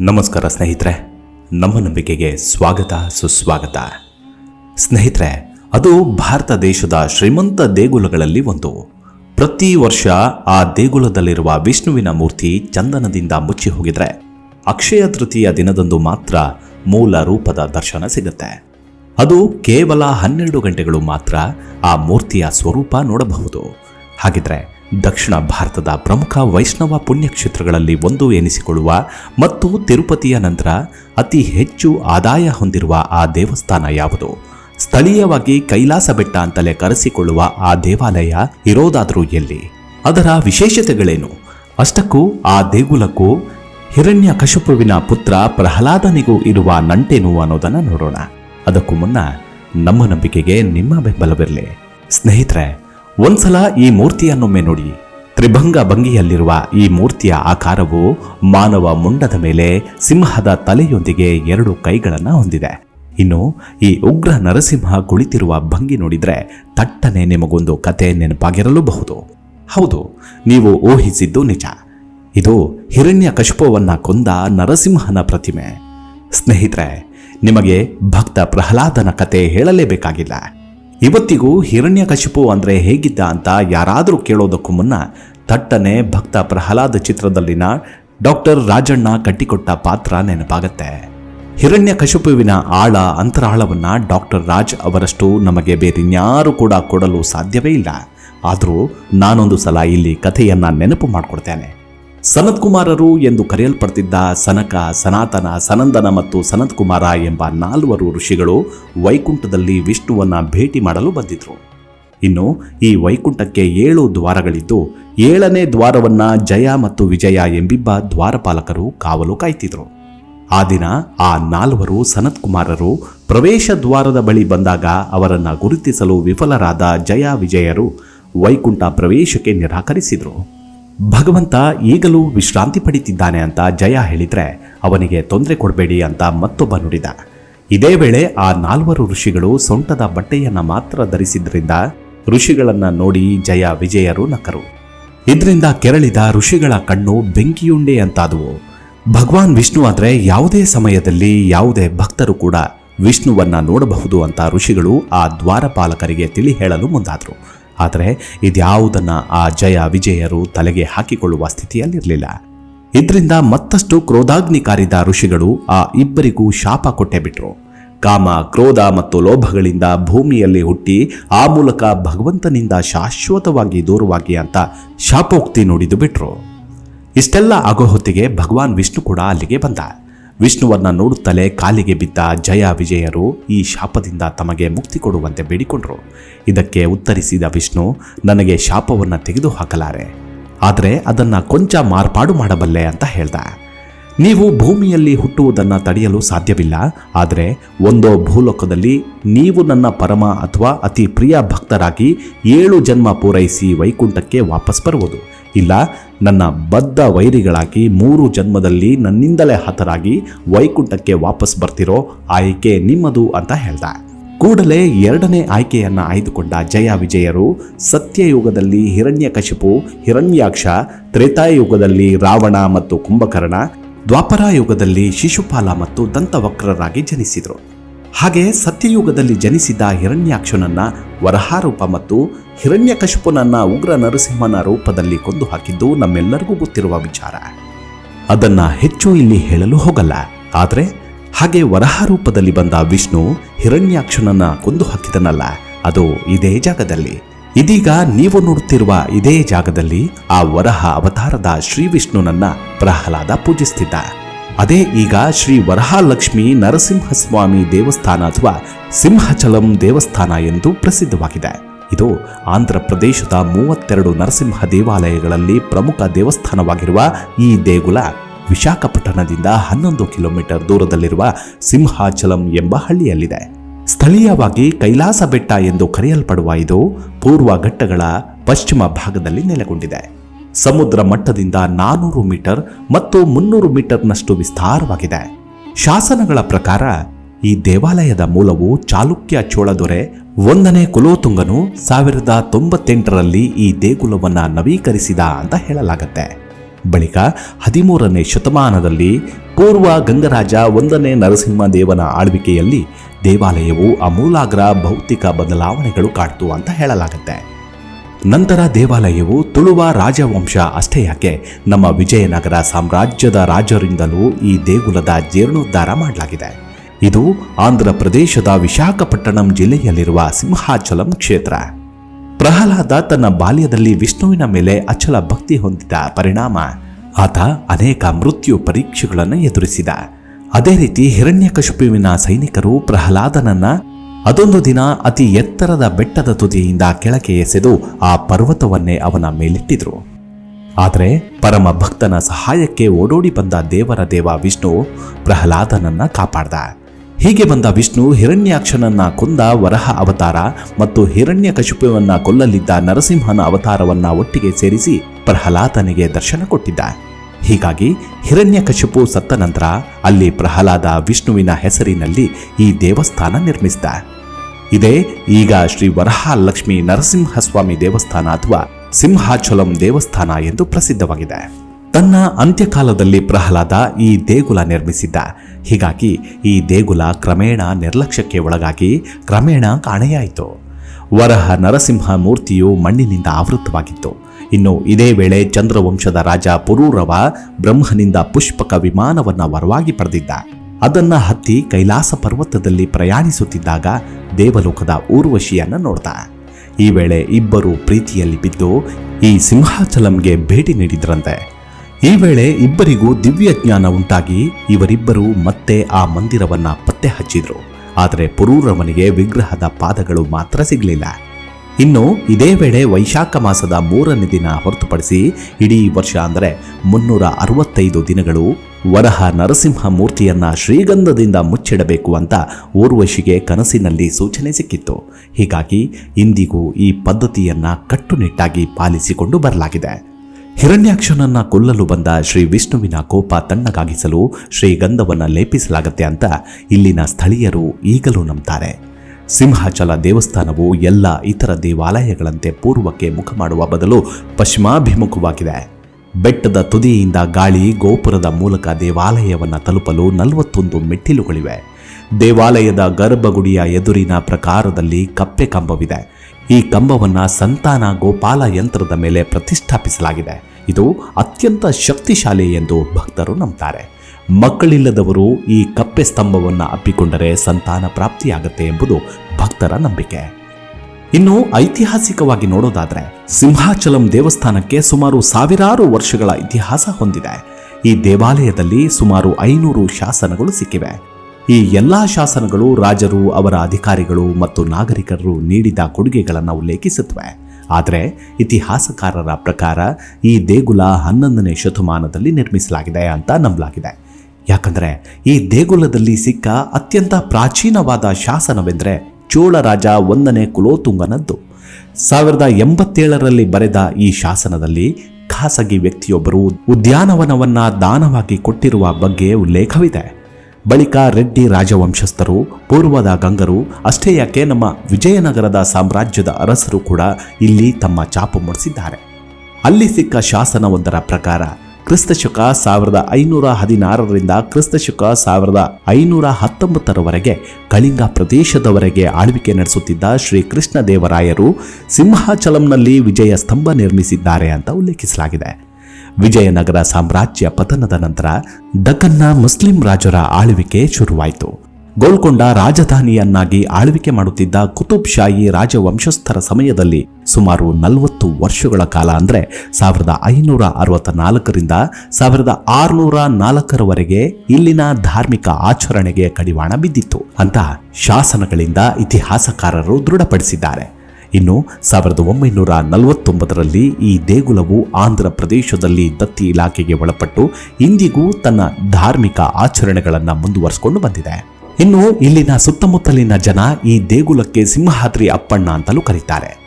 ನಮಸ್ಕಾರ ಸ್ನೇಹಿತರೆ, ನಮ್ಮ ನಂಬಿಕೆಗೆ ಸ್ವಾಗತ, ಸುಸ್ವಾಗತ. ಸ್ನೇಹಿತರೆ, ಅದು ಭಾರತ ದೇಶದ ಶ್ರೀಮಂತ ದೇಗುಲಗಳಲ್ಲಿ ಒಂದು. ಪ್ರತಿ ವರ್ಷ ಆ ದೇಗುಲದಲ್ಲಿರುವ ವಿಷ್ಣುವಿನ ಮೂರ್ತಿ ಚಂದನದಿಂದ ಮುಚ್ಚಿ ಹೋಗಿದ್ರೆ, ಅಕ್ಷಯ ತೃತೀಯ ದಿನದಂದು ಮಾತ್ರ ಮೂಲ ರೂಪದ ದರ್ಶನ ಸಿಗುತ್ತೆ. ಅದು ಕೇವಲ ಹನ್ನೆರಡು ಗಂಟೆಗಳು ಮಾತ್ರ ಆ ಮೂರ್ತಿಯ ಸ್ವರೂಪ ನೋಡಬಹುದು. ಹಾಗಿದ್ರೆ ದಕ್ಷಿಣ ಭಾರತದ ಪ್ರಮುಖ ವೈಷ್ಣವ ಪುಣ್ಯಕ್ಷೇತ್ರಗಳಲ್ಲಿ ಒಂದು ಎನಿಸಿಕೊಳ್ಳುವ ಮತ್ತು ತಿರುಪತಿಯ ನಂತರ ಅತಿ ಹೆಚ್ಚು ಆದಾಯ ಹೊಂದಿರುವ ಆ ದೇವಸ್ಥಾನ ಯಾವುದು? ಸ್ಥಳೀಯವಾಗಿ ಕೈಲಾಸ ಬೆಟ್ಟ ಅಂತಲೇ ಕರೆಸಿಕೊಳ್ಳುವ ಆ ದೇವಾಲಯ ಇರೋದಾದರೂ ಎಲ್ಲಿ? ಅದರ ವಿಶೇಷತೆಗಳೇನು? ಅಷ್ಟಕ್ಕೂ ಆ ದೇಗುಲಕ್ಕೂ ಹಿರಣ್ಯ ಕಶುಪುವಿನ ಪುತ್ರ ಪ್ರಹ್ಲಾದನಿಗೂ ಇರುವ ನಂಟೇನು ಅನ್ನೋದನ್ನು ನೋಡೋಣ. ಅದಕ್ಕೂ ಮುನ್ನ ನಮ್ಮ ನಂಬಿಕೆಗೆ ನಿಮ್ಮ ಬೆಂಬಲವಿರಲಿ. ಸ್ನೇಹಿತರೆ ಒಂದ್ಸಲ ಈ ಮೂರ್ತಿಯನ್ನೊಮ್ಮೆ ನೋಡಿ. ತ್ರಿಭಂಗ ಭಂಗಿಯಲ್ಲಿರುವ ಈ ಮೂರ್ತಿಯ ಆಕಾರವು ಮಾನವ ಮುಂಡದ ಮೇಲೆ ಸಿಂಹದ ತಲೆಯೊಂದಿಗೆ ಎರಡು ಕೈಗಳನ್ನು ಹೊಂದಿದೆ. ಇನ್ನು ಈ ಉಗ್ರ ನರಸಿಂಹ ಕುಳಿತಿರುವ ಭಂಗಿ ನೋಡಿದ್ರೆ ತಟ್ಟನೆ ನಿಮಗೊಂದು ಕತೆ ನೆನಪಾಗಿರಲೂಬಹುದು. ಹೌದು, ನೀವು ಊಹಿಸಿದ್ದು ನಿಜ. ಇದು ಹಿರಣ್ಯ ಕಶುಪವನ್ನ ಕೊಂದ ನರಸಿಂಹನ ಪ್ರತಿಮೆ. ಸ್ನೇಹಿತರೆ, ನಿಮಗೆ ಭಕ್ತ ಪ್ರಹ್ಲಾದನ ಕತೆ ಹೇಳಲೇಬೇಕಾಗಿಲ್ಲ. ಇವತ್ತಿಗೂ ಹಿರಣ್ಯಕಶಿಪು ಅಂದರೆ ಹೇಗಿದ್ದ ಅಂತ ಯಾರಾದರೂ ಕೇಳೋದಕ್ಕೂ ಮುನ್ನ ತಟ್ಟನೆ ಭಕ್ತ ಪ್ರಹ್ಲಾದ ಚಿತ್ರದಲ್ಲಿನ ಡಾಕ್ಟರ್ ರಾಜಣ್ಣ ಕಟ್ಟಿಕೊಟ್ಟ ಪಾತ್ರ ನೆನಪಾಗತ್ತೆ. ಹಿರಣ್ಯಕಶಿಪುವಿನ ಆಳ, ಅಂತರಾಳವನ್ನ ಡಾಕ್ಟರ್ ರಾಜ್ ಅವರಷ್ಟು ನಮಗೆ ಬೇರಿನ್ಯಾರು ಕೂಡ ಕೊಡಲು ಸಾಧ್ಯವೇ ಇಲ್ಲ. ಆದರೂ ನಾನೊಂದು ಸಲ ಇಲ್ಲಿ ಕಥೆಯನ್ನ ನೆನಪು ಮಾಡಿಕೊಡ್ತೇನೆ. ಸನತ್ ಕುಮಾರರು ಎಂದು ಕರೆಯಲ್ಪಡ್ತಿದ್ದ ಸನಕ, ಸನಾತನ, ಸನಂದನ ಮತ್ತು ಸನತ್ ಕುಮಾರ ಎಂಬ ನಾಲ್ವರು ಋಷಿಗಳು ವೈಕುಂಠದಲ್ಲಿ ವಿಷ್ಣುವನ್ನ ಭೇಟಿ ಮಾಡಲು ಬಂದಿದ್ರು. ಇನ್ನು ಈ ವೈಕುಂಠಕ್ಕೆ ಏಳು ದ್ವಾರಗಳಿದ್ದು, ಏಳನೇ ದ್ವಾರವನ್ನ ಜಯ ಮತ್ತು ವಿಜಯ ಎಂಬಿಬ್ಬ ದ್ವಾರಪಾಲಕರು ಕಾವಲು ಕಾಯ್ತಿದ್ರು. ಆ ದಿನ ಆ ನಾಲ್ವರು ಸನತ್ ಕುಮಾರರು ಪ್ರವೇಶ ದ್ವಾರದ ಬಳಿ ಬಂದಾಗ ಅವರನ್ನು ಗುರುತಿಸಲು ವಿಫಲರಾದ ಜಯ ವಿಜಯರು ವೈಕುಂಠ ಪ್ರವೇಶಕ್ಕೆ ನಿರಾಕರಿಸಿದ್ರು. ಭಗವಂತ ಈಗಲೂ ವಿಶ್ರಾಂತಿ ಪಡಿತಿದ್ದಾನೆ ಅಂತ ಜಯ ಹೇಳಿದ್ರೆ ಅವನಿಗೆ ತೊಂದರೆ ಕೊಡಬೇಡಿ ಅಂತ ಮತ್ತೊಬ್ಬ ನುಡಿದ. ಇದೇ ವೇಳೆ ಆ ನಾಲ್ವರು ಋಷಿಗಳು ಸೊಂಟದ ಬಟ್ಟೆಯನ್ನು ಮಾತ್ರ ಧರಿಸಿದ್ರಿಂದ ಋಷಿಗಳನ್ನು ನೋಡಿ ಜಯ ವಿಜಯರು ನಕ್ಕರು ಇದರಿಂದ ಕೆರಳಿದ ಋಷಿಗಳ ಕಣ್ಣು ಬೆಂಕಿಯುಂಡೆ ಅಂತಾದವು. ಭಗವಾನ್ ವಿಷ್ಣು ಆದರೆ ಯಾವುದೇ ಸಮಯದಲ್ಲಿ ಯಾವುದೇ ಭಕ್ತರು ಕೂಡ ವಿಷ್ಣುವನ್ನ ನೋಡಬಹುದು ಅಂತ ಋಷಿಗಳು ಆ ದ್ವಾರಪಾಲಕರಿಗೆ ತಿಳಿ ಹೇಳಲು ಮುಂದಾದರು. ಆದರೆ ಇದ್ಯಾವುದನ್ನ ಆ ಜಯ ವಿಜಯರು ತಲೆಗೆ ಹಾಕಿಕೊಳ್ಳುವ ಸ್ಥಿತಿಯಲ್ಲಿರಲಿಲ್ಲ. ಇದರಿಂದ ಮತ್ತಷ್ಟು ಕ್ರೋಧಾಗ್ನಿ ಕಾರಿದ ಋಷಿಗಳು ಆ ಇಬ್ಬರಿಗೂ ಶಾಪ ಕೊಟ್ಟೇ ಬಿಟ್ರು. ಕಾಮ, ಕ್ರೋಧ ಮತ್ತು ಲೋಭಗಳಿಂದ ಭೂಮಿಯಲ್ಲಿ ಹುಟ್ಟಿ ಆ ಮೂಲಕ ಭಗವಂತನಿಂದ ಶಾಶ್ವತವಾಗಿ ದೂರವಾಗಿ ಅಂತ ಶಾಪೋಕ್ತಿ ನುಡಿದು ಬಿಟ್ರು. ಇಷ್ಟೆಲ್ಲ ಆಗೋ ಹೊತ್ತಿಗೆ ಭಗವಾನ್ ವಿಷ್ಣು ಕೂಡ ಅಲ್ಲಿಗೆ ಬಂದ. ವಿಷ್ಣುವನ್ನ ನೋಡುತ್ತಲೇ ಕಾಲಿಗೆ ಬಿದ್ದ ಜಯ ವಿಜಯರು ಈ ಶಾಪದಿಂದ ತಮಗೆ ಮುಕ್ತಿ ಕೊಡುವಂತೆ ಬೇಡಿಕೊಂಡರು. ಇದಕ್ಕೆ ಉತ್ತರಿಸಿದ ವಿಷ್ಣು, ನನಗೆ ಶಾಪವನ್ನು ತೆಗೆದುಹಾಕಲಾರೆ. ಆದರೆ ಅದನ್ನು ಕೊಂಚ ಮಾರ್ಪಾಡು ಮಾಡಬಲ್ಲೆ ಅಂತ ಹೇಳ್ದ. ನೀವು ಭೂಮಿಯಲ್ಲಿ ಹುಟ್ಟುವುದನ್ನು ತಡೆಯಲು ಸಾಧ್ಯವಿಲ್ಲ, ಆದರೆ ಒಂದೋ ಭೂಲೋಕದಲ್ಲಿ ನೀವು ನನ್ನ ಪರಮ ಅಥವಾ ಅತಿ ಪ್ರಿಯ ಭಕ್ತರಾಗಿ ಏಳು ಜನ್ಮ ಪೂರೈಸಿ ವೈಕುಂಠಕ್ಕೆ ವಾಪಸ್ ಬರುವುದು. ಇಲ್ಲ, ನನ್ನ ಬದ್ಧ ವೈರಿಗಳಾಗಿ ಮೂರು ಜನ್ಮದಲ್ಲಿ ನನ್ನಿಂದಲೇ ಹತರಾಗಿ ವೈಕುಂಠಕ್ಕೆ ವಾಪಸ್ ಬರ್ತಿರೋ ಆಯ್ಕೆ ನಿಮ್ಮದು ಅಂತ ಹೇಳ್ದ. ಕೂಡಲೇ ಎರಡನೇ ಆಯ್ಕೆಯನ್ನು ಆಯ್ದುಕೊಂಡ ಜಯ ವಿಜಯರು ಸತ್ಯಯುಗದಲ್ಲಿ ಹಿರಣ್ಯಕಶಿಪು, ಹಿರಣ್ಯಾಕ್ಷ, ತ್ರೇತಾಯುಗದಲ್ಲಿ ರಾವಣ ಮತ್ತು ಕುಂಭಕರ್ಣ ದ್ವಾಪರಾಯುಗದಲ್ಲಿ ಶಿಶುಪಾಲ ಮತ್ತು ದಂತವಕ್ರರಾಗಿ ಜನಿಸಿದರು. ಹಾಗೆ ಸತ್ಯಯುಗದಲ್ಲಿ ಜನಿಸಿದ ಹಿರಣ್ಯಾಕ್ಷನನ್ನ ವರಹಾರೂಪ ಮತ್ತು ಹಿರಣ್ಯಕಶಿಪುನನ್ನ ಉಗ್ರ ನರಸಿಂಹನ ರೂಪದಲ್ಲಿ ಕೊಂದು ಹಾಕಿದ್ದು ನಮ್ಮೆಲ್ಲರಿಗೂ ಗೊತ್ತಿರುವ ವಿಚಾರ. ಅದನ್ನ ಹೆಚ್ಚು ಇಲ್ಲಿ ಹೇಳಲು ಹೋಗಲ್ಲ. ಆದರೆ ಹಾಗೆ ವರಹ ರೂಪದಲ್ಲಿ ಬಂದ ವಿಷ್ಣು ಹಿರಣ್ಯಾಕ್ಷನನ್ನ ಕೊಂದು ಹಾಕಿದನಲ್ಲ, ಅದು ಇದೇ ಜಾಗದಲ್ಲಿ. ಇದೀಗ ನೀವು ನೋಡುತ್ತಿರುವ ಇದೇ ಜಾಗದಲ್ಲಿ ಆ ವರಹ ಅವತಾರದ ಶ್ರೀ ವಿಷ್ಣುನನ್ನ ಪ್ರಹ್ಲಾದ ಪೂಜಿಸ್ತಿದ್ದ. ಅದೇ ಈಗ ಶ್ರೀ ವರಹಾಲಕ್ಷ್ಮಿ ನರಸಿಂಹಸ್ವಾಮಿ ದೇವಸ್ಥಾನ ಅಥವಾ ಸಿಂಹಚಲಂ ದೇವಸ್ಥಾನ ಎಂದು ಪ್ರಸಿದ್ಧವಾಗಿದೆ. ಇದು ಆಂಧ್ರ ಪ್ರದೇಶದ ಮೂವತ್ತೆರಡು ನರಸಿಂಹ ದೇವಾಲಯಗಳಲ್ಲಿ ಪ್ರಮುಖ ದೇವಸ್ಥಾನವಾಗಿರುವ ಈ ದೇಗುಲ ವಿಶಾಖಪಟ್ಟಣದಿಂದ ಹನ್ನೊಂದು ಕಿಲೋಮೀಟರ್ ದೂರದಲ್ಲಿರುವ ಸಿಂಹಾಚಲಂ ಎಂಬ ಹಳ್ಳಿಯಲ್ಲಿದೆ. ಸ್ಥಳೀಯವಾಗಿ ಕೈಲಾಸ ಬೆಟ್ಟ ಎಂದು ಕರೆಯಲ್ಪಡುವ ಇದು ಪೂರ್ವ ಘಟ್ಟಗಳ ಪಶ್ಚಿಮ ಭಾಗದಲ್ಲಿ ನೆಲೆಗೊಂಡಿದೆ. ಸಮುದ್ರ ಮಟ್ಟದಿಂದ ನಾನೂರು ಮೀಟರ್ ಮತ್ತು ಮುನ್ನೂರು ಮೀಟರ್ನಷ್ಟು ವಿಸ್ತಾರವಾಗಿದೆ. ಶಾಸನಗಳ ಪ್ರಕಾರ ಈ ದೇವಾಲಯದ ಮೂಲವು ಚಾಲುಕ್ಯ ಚೋಳದೊರೆ ಒಂದನೇ ಕುಲೋತುಂಗನು ಸಾವಿರದ ತೊಂಬತ್ತೆಂಟರಲ್ಲಿ ಈ ದೇಗುಲವನ್ನು ನವೀಕರಿಸಿದ ಅಂತ ಹೇಳಲಾಗತ್ತೆ. ಬಳಿಕ ಹದಿಮೂರನೇ ಶತಮಾನದಲ್ಲಿ ಪೂರ್ವ ಗಂಗರಾಜ ಒಂದನೇ ನರಸಿಂಹದೇವನ ಆಳ್ವಿಕೆಯಲ್ಲಿ ದೇವಾಲಯವು ಅಮೂಲಾಗ್ರ ಭೌತಿಕ ಬದಲಾವಣೆಗಳು ಕಾಡ್ತು ಅಂತ ಹೇಳಲಾಗತ್ತೆ. ನಂತರ ದೇವಾಲಯವು ತುಳುವ ರಾಜವಂಶ ಅಷ್ಟೇ ಯಾಕೆ ನಮ್ಮ ವಿಜಯನಗರ ಸಾಮ್ರಾಜ್ಯದ ರಾಜರಿಂದಲೂ ಈ ದೇಗುಲದ ಜೀರ್ಣೋದ್ಧಾರ ಮಾಡಲಾಗಿದೆ. ಇದು ಆಂಧ್ರ ಪ್ರದೇಶದ ವಿಶಾಖಪಟ್ಟಣಂ ಜಿಲ್ಲೆಯಲ್ಲಿರುವ ಸಿಂಹಾಚಲಂ ಕ್ಷೇತ್ರ. ಪ್ರಹ್ಲಾದ ತನ್ನ ಬಾಲ್ಯದಲ್ಲಿ ವಿಷ್ಣುವಿನ ಮೇಲೆ ಅಚಲ ಭಕ್ತಿ ಹೊಂದಿದ ಪರಿಣಾಮ. ಆತ ಅನೇಕ ಮೃತ್ಯು ಪರೀಕ್ಷೆಗಳನ್ನು ಎದುರಿಸಿದ. ಅದೇ ರೀತಿ ಹಿರಣ್ಯಕಶಿಪುವಿನ ಸೈನಿಕರು ಪ್ರಹ್ಲಾದನನ್ನ ಅದೊಂದು ದಿನ ಅತಿ ಎತ್ತರದ ಬೆಟ್ಟದ ತುದಿಯಿಂದ ಕೆಳಗೆ ಎಸೆದು ಆ ಪರ್ವತವನ್ನೇ ಅವನ ಮೇಲಿಟ್ಟಿದ್ರು. ಆದರೆ ಪರಮ ಭಕ್ತನ ಸಹಾಯಕ್ಕೆ ಓಡೋಡಿ ಬಂದ ದೇವರ ದೇವ ವಿಷ್ಣು ಪ್ರಹ್ಲಾದನನ್ನ ಕಾಪಾಡ್ದ. ಹೀಗೆ ಬಂದ ವಿಷ್ಣು ಹಿರಣ್ಯಾಕ್ಷನನ್ನ ಕೊಂದ ವರಹ ಅವತಾರ ಮತ್ತು ಹಿರಣ್ಯಕಶಿಪುವನ್ನ ಕೊಲ್ಲಲಿದ್ದ ನರಸಿಂಹನ ಅವತಾರವನ್ನ ಒಟ್ಟಿಗೆ ಸೇರಿಸಿ ಪ್ರಹ್ಲಾದನಿಗೆ ದರ್ಶನ ಕೊಟ್ಟಿದ್ದ. ಹೀಗಾಗಿ ಹಿರಣ್ಯಕಶಿಪು ಸತ್ತ ನಂತರ ಅಲ್ಲಿ ಪ್ರಹ್ಲಾದ ವಿಷ್ಣುವಿನ ಹೆಸರಿನಲ್ಲಿ ಈ ದೇವಸ್ಥಾನ ನಿರ್ಮಿಸಿದ. ಇದೇ ಈಗ ಶ್ರೀ ವರಹಾಲಕ್ಷ್ಮಿ ನರಸಿಂಹಸ್ವಾಮಿ ದೇವಸ್ಥಾನ ಅಥವಾ ಸಿಂಹಾಚಲಂ ದೇವಸ್ಥಾನ ಎಂದು ಪ್ರಸಿದ್ಧವಾಗಿದೆ. ತನ್ನ ಅಂತ್ಯಕಾಲದಲ್ಲಿ ಪ್ರಹ್ಲಾದ ಈ ದೇಗುಲ ನಿರ್ಮಿಸಿದ್ದ. ಹೀಗಾಗಿ ಈ ದೇಗುಲ ಕ್ರಮೇಣ ನಿರ್ಲಕ್ಷ್ಯಕ್ಕೆ ಒಳಗಾಗಿ ಕ್ರಮೇಣ ಕಾಣೆಯಾಯಿತು. ವರಹ ನರಸಿಂಹ ಮೂರ್ತಿಯು ಮಣ್ಣಿನಿಂದ ಆವೃತವಾಗಿತ್ತು ಇನ್ನು ಇದೇ ವೇಳೆ ಚಂದ್ರವಂಶದ ರಾಜ ಪುರೂರವ ಬ್ರಹ್ಮನಿಂದ ಪುಷ್ಪಕ ವಿಮಾನವನ್ನ ವರವಾಗಿ ಪಡೆದಿದ್ದ. ಅದನ್ನು ಹತ್ತಿ ಕೈಲಾಸ ಪರ್ವತದಲ್ಲಿ ಪ್ರಯಾಣಿಸುತ್ತಿದ್ದಾಗ ದೇವಲೋಕದ ಊರ್ವಶಿಯನ್ನ ನೋಡ್ದ. ಈ ವೇಳೆ ಇಬ್ಬರು ಪ್ರೀತಿಯಲ್ಲಿ ಬಿದ್ದು ಈ ಸಿಂಹಾಚಲಂಗೆ ಭೇಟಿ ನೀಡಿದ್ರಂತೆ. ಈ ವೇಳೆ ಇಬ್ಬರಿಗೂ ದಿವ್ಯ ಜ್ಞಾನ ಉಂಟಾಗಿ ಇವರಿಬ್ಬರು ಮತ್ತೆ ಆ ಮಂದಿರವನ್ನ ಪತ್ತೆ ಹಚ್ಚಿದ್ರು ಆದರೆ ಪುರೂರವನಿಗೆ ವಿಗ್ರಹದ ಪಾದಗಳು ಮಾತ್ರ ಸಿಗಲಿಲ್ಲ. ಇನ್ನು ಇದೇ ವೇಳೆ ವೈಶಾಖ ಮಾಸದ ಮೂರನೇ ದಿನ ಹೊರತುಪಡಿಸಿ ಇಡೀ ವರ್ಷ ಅಂದರೆ ಮುನ್ನೂರ ಅರವತ್ತೈದು ದಿನಗಳು ವರಹ ನರಸಿಂಹ ಮೂರ್ತಿಯನ್ನ ಶ್ರೀಗಂಧದಿಂದ ಮುಚ್ಚಿಡಬೇಕು ಅಂತ ಊರ್ವಶಿಗೆ ಕನಸಿನಲ್ಲಿ ಸೂಚನೆ ಸಿಕ್ಕಿತ್ತು. ಹೀಗಾಗಿ ಇಂದಿಗೂ ಈ ಪದ್ಧತಿಯನ್ನ ಕಟ್ಟುನಿಟ್ಟಾಗಿ ಪಾಲಿಸಿಕೊಂಡು ಬರಲಾಗಿದೆ. ಹಿರಣ್ಯಾಕ್ಷನನ್ನ ಕೊಲ್ಲಲು ಬಂದ ಶ್ರೀ ವಿಷ್ಣುವಿನ ಕೋಪ ತಣ್ಣಗಾಗಿಸಲು ಶ್ರೀಗಂಧವನ್ನು ಲೇಪಿಸಲಾಗತ್ತೆ ಅಂತ ಇಲ್ಲಿನ ಸ್ಥಳೀಯರು ಈಗಲೂ ನಂಬ್ತಾರೆ. ಸಿಂಹಾಚಲ ದೇವಸ್ಥಾನವು ಎಲ್ಲ ಇತರ ದೇವಾಲಯಗಳಂತೆ ಪೂರ್ವಕ್ಕೆ ಮುಖ ಮಾಡುವ ಬದಲು ಪಶ್ಚಿಮಾಭಿಮುಖವಾಗಿದೆ. ಬೆಟ್ಟದ ತುದಿಯಿಂದ ಗಾಳಿ ಗೋಪುರದ ಮೂಲಕ ದೇವಾಲಯವನ್ನು ತಲುಪಲು ನಲವತ್ತೊಂದು ಮೆಟ್ಟಿಲುಗಳಿವೆ. ದೇವಾಲಯದ ಗರ್ಭಗುಡಿಯ ಎದುರಿನ ಪ್ರಕಾರದಲ್ಲಿ ಕಪ್ಪೆ ಕಂಬವಿದೆ. ಈ ಕಂಬವನ್ನು ಸಂತಾನ ಗೋಪಾಲ ಯಂತ್ರದ ಮೇಲೆ ಪ್ರತಿಷ್ಠಾಪಿಸಲಾಗಿದೆ. ಇದು ಅತ್ಯಂತ ಶಕ್ತಿಶಾಲಿ ಎಂದು ಭಕ್ತರು ನಂಬ್ತಾರೆ. ಮಕ್ಕಳಿಲ್ಲದವರು ಈ ಕಪ್ಪೆ ಸ್ತಂಭವನ್ನು ಅಪ್ಪಿಕೊಂಡರೆ ಸಂತಾನ ಪ್ರಾಪ್ತಿಯಾಗತ್ತೆ ಎಂಬುದು ಭಕ್ತರ ನಂಬಿಕೆ. ಇನ್ನು ಐತಿಹಾಸಿಕವಾಗಿ ನೋಡೋದಾದರೆ ಸಿಂಹಾಚಲಂ ದೇವಸ್ಥಾನಕ್ಕೆ ಸುಮಾರು ಸಾವಿರಾರು ವರ್ಷಗಳ ಇತಿಹಾಸ ಹೊಂದಿದೆ. ಈ ದೇವಾಲಯದಲ್ಲಿ ಸುಮಾರು ಐನೂರು ಶಾಸನಗಳು ಸಿಕ್ಕಿವೆ. ಈ ಎಲ್ಲಾ ಶಾಸನಗಳು ರಾಜರು, ಅವರ ಅಧಿಕಾರಿಗಳು ಮತ್ತು ನಾಗರಿಕರು ನೀಡಿದ ಕೊಡುಗೆಗಳನ್ನು ಉಲ್ಲೇಖಿಸುತ್ತವೆ. ಆದರೆ ಇತಿಹಾಸಕಾರರ ಪ್ರಕಾರ ಈ ದೇಗುಲ ಹನ್ನೊಂದನೇ ಶತಮಾನದಲ್ಲಿ ನಿರ್ಮಿಸಲಾಗಿದೆ ಅಂತ ನಂಬಲಾಗಿದೆ. ಯಾಕಂದರೆ ಈ ದೇಗುಲದಲ್ಲಿ ಸಿಕ್ಕ ಅತ್ಯಂತ ಪ್ರಾಚೀನವಾದ ಶಾಸನವೆಂದರೆ ಚೋಳ ರಾಜ ಒಂದನೇ ಕುಲೋತುಂಗನದ್ದು. ಸಾವಿರದ ಎಂಬತ್ತೇಳರಲ್ಲಿ ಬರೆದ ಈ ಶಾಸನದಲ್ಲಿ ಖಾಸಗಿ ವ್ಯಕ್ತಿಯೊಬ್ಬರು ಉದ್ಯಾನವನವನ್ನ ದಾನವಾಗಿ ಕೊಟ್ಟಿರುವ ಬಗ್ಗೆ ಉಲ್ಲೇಖವಿದೆ. ಬಳಿಕ ರೆಡ್ಡಿ ರಾಜವಂಶಸ್ಥರು, ಪೂರ್ವದ ಗಂಗರು, ಅಷ್ಟೇ ಯಾಕೆ ನಮ್ಮ ವಿಜಯನಗರದ ಸಾಮ್ರಾಜ್ಯದ ಅರಸರು ಕೂಡ ಇಲ್ಲಿ ತಮ್ಮ ಚಾಪು ಮೂಡಿಸಿದ್ದಾರೆ. ಅಲ್ಲಿ ಸಿಕ್ಕ ಶಾಸನವೊಂದರ ಪ್ರಕಾರ, ಕ್ರಿಸ್ತಶಕ ಸಾವಿರದ ಐನೂರ ಹದಿನಾರರಿಂದ ಕ್ರಿಸ್ತಶಕ ಸಾವಿರದ ಐನೂರ ಹತ್ತೊಂಬತ್ತರವರೆಗೆ ಕಳಿಂಗ ಪ್ರದೇಶದವರೆಗೆ ಆಳ್ವಿಕೆ ನಡೆಸುತ್ತಿದ್ದ ಶ್ರೀ ಕೃಷ್ಣದೇವರಾಯರು ಸಿಂಹಾಚಲಂನಲ್ಲಿ ವಿಜಯ ಸ್ತಂಭ ನಿರ್ಮಿಸಿದ್ದಾರೆ ಅಂತ ಉಲ್ಲೇಖಿಸಲಾಗಿದೆ. ವಿಜಯನಗರ ಸಾಮ್ರಾಜ್ಯ ಪತನದ ನಂತರ ದಕ್ಕನ್ನ ಮುಸ್ಲಿಂ ರಾಜರ ಆಳ್ವಿಕೆ ಶುರುವಾಯಿತು. ಗೋಲ್ಕೊಂಡ ರಾಜಧಾನಿಯನ್ನಾಗಿ ಆಳ್ವಿಕೆ ಮಾಡುತ್ತಿದ್ದ ಕುತುಬ್ ಶಾಹಿ ರಾಜವಂಶಸ್ಥರ ಸಮಯದಲ್ಲಿ ಸುಮಾರು ನಲವತ್ತು ವರ್ಷಗಳ ಕಾಲ ಅಂದರೆ ಸಾವಿರದ ಐನೂರ ಅರವತ್ತ ನಾಲ್ಕರಿಂದ ಸಾವಿರದ ಆರುನೂರ ನಾಲ್ಕರವರೆಗೆ ಇಲ್ಲಿನ ಧಾರ್ಮಿಕ ಆಚರಣೆಗೆ ಕಡಿವಾಣ ಬಿದ್ದಿತ್ತು. ಅಂತ ಶಾಸನಗಳಿಂದ ಇತಿಹಾಸಕಾರರು ದೃಢಪಡಿಸಿದ್ದಾರೆ. ಇನ್ನು ಸಾವಿರದ ಒಂಬೈನೂರ ನಲವತ್ತೊಂಬತ್ತರಲ್ಲಿ ಈ ದೇಗುಲವು ಆಂಧ್ರ ಪ್ರದೇಶದಲ್ಲಿ ದತ್ತಿ ಇಲಾಖೆಗೆ ಒಳಪಟ್ಟು ಇಂದಿಗೂ ತನ್ನ ಧಾರ್ಮಿಕ ಆಚರಣೆಗಳನ್ನು ಮುಂದುವರಿಸಿಕೊಂಡು ಬಂದಿದೆ. ಇನ್ನು ಇಲ್ಲಿನ ಸುತ್ತಮುತ್ತಲಿನ ಜನ ಈ ದೇಗುಲಕ್ಕೆ ಸಿಂಹಾದ್ರಿ ಅಪ್ಪಣ್ಣ ಅಂತಲೂ ಕರೀತಾರೆ.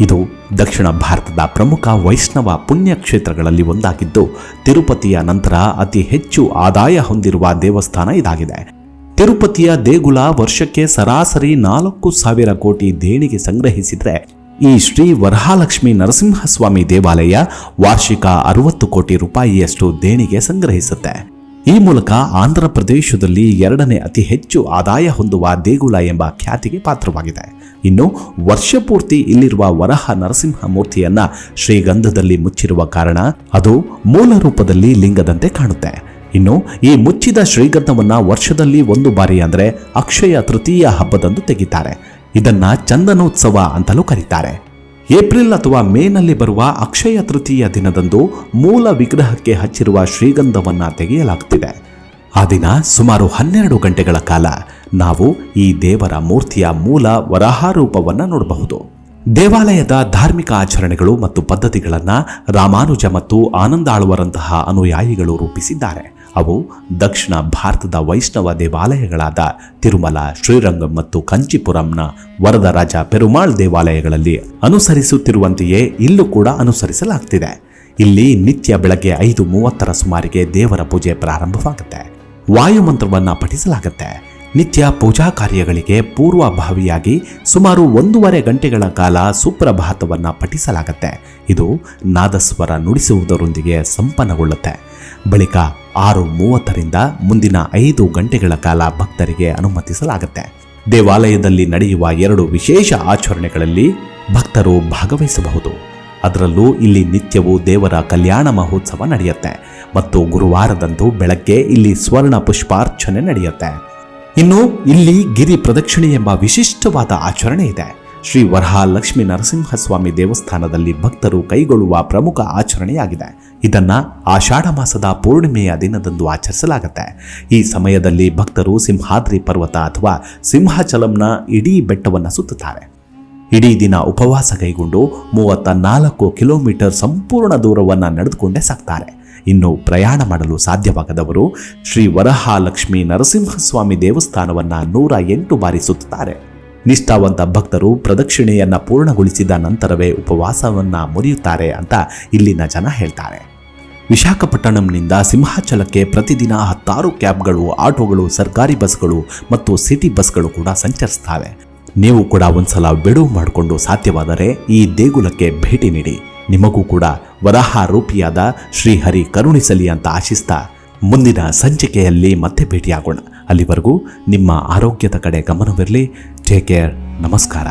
ಇದು ದಕ್ಷಿಣ ಭಾರತದ ಪ್ರಮುಖ ವೈಷ್ಣವ ಪುಣ್ಯಕ್ಷೇತ್ರಗಳಲ್ಲಿ ಒಂದಾಗಿದ್ದು, ತಿರುಪತಿಯ ನಂತರ ಅತಿ ಹೆಚ್ಚು ಆದಾಯ ಹೊಂದಿರುವ ದೇವಸ್ಥಾನ ಇದಾಗಿದೆ. ತಿರುಪತಿಯ ದೇಗುಲ ವರ್ಷಕ್ಕೆ ಸರಾಸರಿ ನಾಲ್ಕು ಸಾವಿರ ಕೋಟಿ ದೇಣಿಗೆ ಸಂಗ್ರಹಿಸಿದರೆ, ಈ ಶ್ರೀ ವರಹಾಲಕ್ಷ್ಮಿ ನರಸಿಂಹಸ್ವಾಮಿ ದೇವಾಲಯ ವಾರ್ಷಿಕ ಅರವತ್ತು ಕೋಟಿ ರೂಪಾಯಿಯಷ್ಟು ದೇಣಿಗೆ ಸಂಗ್ರಹಿಸುತ್ತೆ. ಈ ಮೂಲಕ ಆಂಧ್ರ ಪ್ರದೇಶದಲ್ಲಿ ಎರಡನೇ ಅತಿ ಹೆಚ್ಚು ಆದಾಯ ಹೊಂದುವ ದೇಗುಲ ಎಂಬ ಖ್ಯಾತಿಗೆ ಪಾತ್ರವಾಗಿದೆ. ಇನ್ನು ವರ್ಷಪೂರ್ತಿ ಇಲ್ಲಿರುವ ವರಹ ನರಸಿಂಹ ಮೂರ್ತಿಯನ್ನ ಶ್ರೀಗಂಧದಲ್ಲಿ ಮುಚ್ಚಿರುವ ಕಾರಣ ಅದು ಮೂಲ ರೂಪದಲ್ಲಿ ಲಿಂಗದಂತೆ ಕಾಣುತ್ತೆ. ಇನ್ನು ಈ ಮುಚ್ಚಿದ ಶ್ರೀಗಂಧವನ್ನ ವರ್ಷದಲ್ಲಿ ಒಂದು ಬಾರಿ ಅಂದರೆ ಅಕ್ಷಯ ತೃತೀಯ ಹಬ್ಬದಂದು ತೆಗಿತಾರೆ. ಇದನ್ನ ಚಂದನೋತ್ಸವ ಅಂತಲೂ ಕರೀತಾರೆ. ಏಪ್ರಿಲ್ ಅಥವಾ ಮೇನಲ್ಲಿ ಬರುವ ಅಕ್ಷಯ ತೃತೀಯ ದಿನದಂದು ಮೂಲ ವಿಗ್ರಹಕ್ಕೆ ಹಚ್ಚಿರುವ ಶ್ರೀಗಂಧವನ್ನ ತೆಗೆಯಲಾಗುತ್ತಿದೆ ಆ ದಿನ ಸುಮಾರು ಹನ್ನೆರಡು ಗಂಟೆಗಳ ಕಾಲ ನಾವು ಈ ದೇವರ ಮೂರ್ತಿಯ ಮೂಲ ವರಾಹಾರೂಪವನ್ನು ನೋಡಬಹುದು. ದೇವಾಲಯದ ಧಾರ್ಮಿಕ ಆಚರಣೆಗಳು ಮತ್ತು ಪದ್ಧತಿಗಳನ್ನು ರಾಮಾನುಜ ಮತ್ತು ಆನಂದಾಳುವರಂತಹ ಅನುಯಾಯಿಗಳು ರೂಪಿಸಿದ್ದಾರೆ. ಅವು ದಕ್ಷಿಣ ಭಾರತದ ವೈಷ್ಣವ ದೇವಾಲಯಗಳಾದ ತಿರುಮಲ, ಶ್ರೀರಂಗಂ ಮತ್ತು ಕಂಚಿಪುರಂನ ವರದರಾಜ ಪೆರುಮಾಳ್ ದೇವಾಲಯಗಳಲ್ಲಿ ಅನುಸರಿಸುತ್ತಿರುವಂತೆಯೇ ಇಲ್ಲೂ ಕೂಡ ಅನುಸರಿಸಲಾಗ್ತಿದೆ. ಇಲ್ಲಿ ನಿತ್ಯ ಬೆಳಗ್ಗೆ ಐದು ಮೂವತ್ತರ ಸುಮಾರಿಗೆ ದೇವರ ಪೂಜೆ ಪ್ರಾರಂಭವಾಗುತ್ತೆ. ವಾಯುಮಂತ್ರವನ್ನು ಪಠಿಸಲಾಗುತ್ತೆ. ನಿತ್ಯ ಪೂಜಾ ಕಾರ್ಯಗಳಿಗೆ ಪೂರ್ವಭಾವಿಯಾಗಿ ಸುಮಾರು ಒಂದೂವರೆ ಗಂಟೆಗಳ ಕಾಲ ಸುಪ್ರಭಾತವನ್ನು ಪಠಿಸಲಾಗುತ್ತೆ. ಇದು ನಾದಸ್ವರ ನುಡಿಸುವುದರೊಂದಿಗೆ ಸಂಪನ್ನಗೊಳ್ಳುತ್ತೆ. ಬಳಿಕ ಆರು ಮೂವತ್ತರಿಂದ ಮುಂದಿನ ಐದು ಗಂಟೆಗಳ ಕಾಲ ಭಕ್ತರಿಗೆ ಅನುಮತಿಸಲಾಗುತ್ತೆ. ದೇವಾಲಯದಲ್ಲಿ ನಡೆಯುವ ಎರಡು ವಿಶೇಷ ಆಚರಣೆಗಳಲ್ಲಿ ಭಕ್ತರು ಭಾಗವಹಿಸಬಹುದು. ಅದರಲ್ಲೂ ಇಲ್ಲಿ ನಿತ್ಯವೂ ದೇವರ ಕಲ್ಯಾಣ ಮಹೋತ್ಸವ ನಡೆಯುತ್ತೆ ಮತ್ತು ಗುರುವಾರದಂದು ಬೆಳಗ್ಗೆ ಇಲ್ಲಿ ಸ್ವರ್ಣ ಪುಷ್ಪಾರ್ಚನೆ ನಡೆಯುತ್ತೆ. ಇನ್ನು ಇಲ್ಲಿ ಗಿರಿ ಪ್ರದಕ್ಷಿಣೆ ಎಂಬ ವಿಶಿಷ್ಟವಾದ ಆಚರಣೆ ಇದೆ. ಶ್ರೀ ವರಹಾಲಕ್ಷ್ಮಿ ನರಸಿಂಹಸ್ವಾಮಿ ದೇವಸ್ಥಾನದಲ್ಲಿ ಭಕ್ತರು ಕೈಗೊಳ್ಳುವ ಪ್ರಮುಖ ಆಚರಣೆಯಾಗಿದೆ. ಇದನ್ನ ಆಷಾಢ ಮಾಸದ ಪೂರ್ಣಿಮೆಯ ದಿನದಂದು ಆಚರಿಸಲಾಗುತ್ತೆ. ಈ ಸಮಯದಲ್ಲಿ ಭಕ್ತರು ಸಿಂಹಾದ್ರಿ ಪರ್ವತ ಅಥವಾ ಸಿಂಹಚಲಂನ ಇಡೀ ಬೆಟ್ಟವನ್ನು ಸುತ್ತುತ್ತಾರೆ. ಇಡೀ ದಿನ ಉಪವಾಸ ಕೈಗೊಂಡು ಮೂವತ್ತ ನಾಲ್ಕು ಕಿಲೋಮೀಟರ್ ಸಂಪೂರ್ಣ ದೂರವನ್ನು ನಡೆದುಕೊಂಡೇ ಸಾಕ್ತಾರೆ. ಇನ್ನು ಪ್ರಯಾಣ ಮಾಡಲು ಸಾಧ್ಯವಾಗದವರು ಶ್ರೀ ವರಹಾಲಕ್ಷ್ಮಿ ನರಸಿಂಹಸ್ವಾಮಿ ದೇವಸ್ಥಾನವನ್ನು ನೂರ ಎಂಟು ಬಾರಿ ಸುತ್ತುತ್ತಾರೆ. ನಿಷ್ಠಾವಂತ ಭಕ್ತರು ಪ್ರದಕ್ಷಿಣೆಯನ್ನ ಪೂರ್ಣಗೊಳಿಸಿದ ನಂತರವೇ ಉಪವಾಸವನ್ನ ಮುರಿಯುತ್ತಾರೆ ಅಂತ ಇಲ್ಲಿನ ಜನ ಹೇಳ್ತಾರೆ. ವಿಶಾಖಪಟ್ಟಣಂನಿಂದ ಸಿಂಹಾಚಲಕ್ಕೆ ಪ್ರತಿದಿನ ಹತ್ತಾರು ಕ್ಯಾಬ್ಗಳು, ಆಟೋಗಳು, ಸರ್ಕಾರಿ ಬಸ್ಗಳು ಮತ್ತು ಸಿಟಿ ಬಸ್ಗಳು ಕೂಡ ಸಂಚರಿಸ್ತವೆ ನೀವು ಕೂಡ ಒಂದ್ಸಲ ಬಿಡುವು ಮಾಡಿಕೊಂಡು ಸಾಧ್ಯವಾದರೆ ಈ ದೇಗುಲಕ್ಕೆ ಭೇಟಿ ನೀಡಿ. ನಿಮಗೂ ಕೂಡ ವರಾಹ ರೂಪಿಯಾದ ಶ್ರೀಹರಿ ಕರುಣಿಸಲಿ ಅಂತ ಆಶಿಸ್ತಾ ಮುಂದಿನ ಸಂಚಿಕೆಯಲ್ಲಿ ಮತ್ತೆ ಭೇಟಿಯಾಗೋಣ. ಅಲ್ಲಿವರೆಗೂ ನಿಮ್ಮ ಆರೋಗ್ಯದ ಕಡೆ ಗಮನವಿರಲಿ. ಟೇಕ್ ಕೇರ್ ನಮಸ್ಕಾರ.